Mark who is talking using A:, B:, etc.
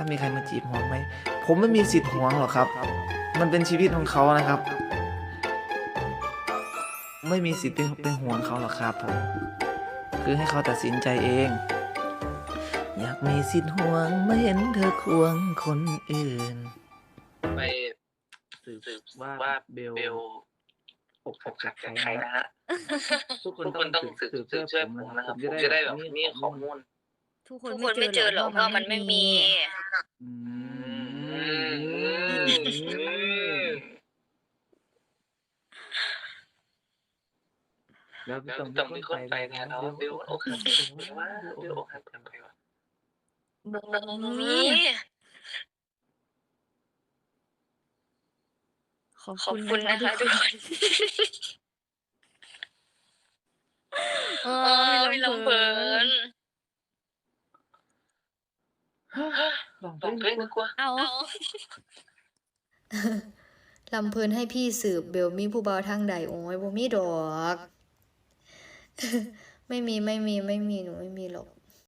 A: ถ้ามีใครมาจีบห่วงไหม ผมไม่มีสิทธิ์ห่วงหรอกครับ มันเป็นชีวิตของเขานะครับ ไม่มีสิทธิ์เป็นเป็นห่วงเขาหรอกครับผม คือให้เขาตัดสินใจเอง อยากมีสิทธิ์ห่วงไม่เห็นเธอควงคนอื่น
B: ไป
A: สืบ
B: สืบ
A: ว่า
B: ว่า
A: เบล
B: เบล
A: อกหัก
B: ขั
A: จา
B: ด
A: ก
B: กับ
A: ใค
B: ใค
A: ร
B: ร
A: นะ
B: นะ
A: ฮะ
B: ฮะ
A: ทุ
B: ทุ
A: ก
B: ก
A: คน
B: คน
A: ต้
B: ต้
A: อ
B: องง
A: สื
B: สื
A: บบสื
B: สื
A: บบช่
B: ช่
A: ว
B: วยย
A: ผ
B: ผมม
A: นะ
B: นะ
A: ค
B: ค
A: รั
B: รั
A: บบผ
B: ผมม
A: จะ
B: จะ
A: ได้
B: ได้
A: แบ
B: แบบบ
A: มี
B: มี
A: ข้
B: ข้
A: อ
B: อ
A: มูล
B: มูล
C: ทุกค
D: ทุ
C: น
D: กค
C: ไม่
D: น
C: เจ
D: ไม่
C: อ
D: เจอ
C: ห
D: ห
C: ร
D: ร
C: อ
D: อกก
C: ว่า
D: ว่า
C: มั
D: มันน
C: ไม่
D: ไม่
C: มี
D: มี
A: อืม
B: อืม
A: แล้ว
B: แล้ว
A: ต้อง
B: ต้อง
A: มี
B: มี
A: ค
B: คนน
A: ไป
B: ไป
A: แท
B: แท
A: น
B: น
A: เอา
B: เอา
A: เบ
B: เบ
A: ล
B: ล
A: อ
B: อกก
A: หั
B: หั
A: ก
B: ก
A: จา
B: จากก
A: ใค
B: ใค
A: ร
B: ร
A: วะ
B: วะ
A: เบ
B: เบ
A: ล
B: ล
A: อ
B: อกก
A: หั
B: หั
A: ก
B: ก
A: จา
B: จากก
A: ใค
B: ใค
A: ร
B: ร
A: วะ
B: วะ
C: ขอบ
D: ขอบ
C: คุ
D: คุณณ
C: นะ
D: นะคะคะ
C: ทุ
D: ทุ
C: ก
D: ก
C: ค
D: คนน
C: เอ
D: เอ
C: อ
D: อ
C: มี
D: มี
C: ลำ
D: ลำ
C: เพ
D: เพ
C: ลิ
D: ลิ
C: น
D: น
A: ลองเพ
B: ล
A: ล
B: อง
A: ง
B: เพล
A: ดี
B: ง
A: ก
B: ดี
A: ว่า
B: กว่า
C: เอา
E: ลำเพลินให้พี่สืบเบลมีผู้เบาวทางใดโอ้ยบ่มีดอก ไม่มีไม่มีไม่มีหนูไม่มีหรอก